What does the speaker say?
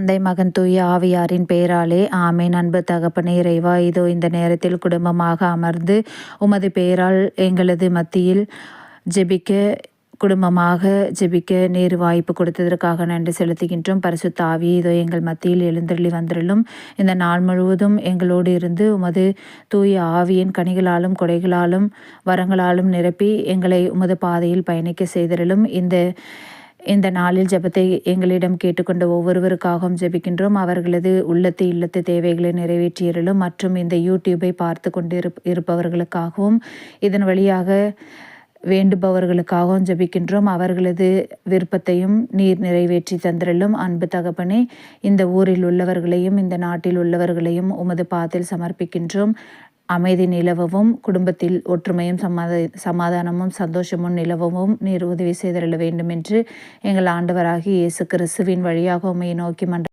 தந்தை மகன் தூய ஆவியாரின் பெயராலே ஆமேன். அன்பு தகப்பனே இறைவா இதோ இந்த நேரத்தில் குடும்பமாக அமர்ந்து உமது பெயரால் எங்களது மத்தியில் ஜெபிக்க குடும்பமாக ஜெபிக்க நேரு வாய்ப்பு கொடுத்ததற்காக நன்றி செலுத்துகின்றோம். பரிசுத்த தாவி இதோ எங்கள் மத்தியில் எழுந்தருளி வந்திருளும். இந்த நாள் முழுவதும் எங்களோடு இருந்து உமது தூய ஆவியின் கனிகளாலும் கொடைகளாலும் வரங்களாலும் நிரப்பி எங்களை உமது பாதையில் பயணிக்க செய்திருளும். இந்த இந்த நாளில் ஜெபத்தை எங்களிடம் கேட்டுக்கொண்ட ஒவ்வொருவருக்காகவும் ஜெபிக்கின்றோம். அவர்களது உள்ளத்து இல்லத்து தேவைகளை நிறைவேற்றியிருளும். மற்றும் இந்த யூடியூபை பார்த்து கொண்டு இருப்பவர்களுக்காகவும் இதன் வழியாக வேண்டுபவர்களுக்காகவும் ஜபிக்கின்றோம். அவர்களது விருப்பத்தையும் நீர் நிறைவேற்றி தந்திரலும். அன்பு தகப்பனே இந்த ஊரில் உள்ளவர்களையும் இந்த நாட்டில் உள்ளவர்களையும் உமது பாத்தில் சமர்ப்பிக்கின்றோம். அமைதி நிலவவும் குடும்பத்தில் ஒற்றுமையும் சமாத சமாதானமும் சந்தோஷமும் நிலவவும் நீர் உதவி செய்திட வேண்டும் என்று எங்கள் ஆண்டவராகி இயேசு கிறிஸ்துவின் வழியாக உண்மையை நோக்கி மன்ற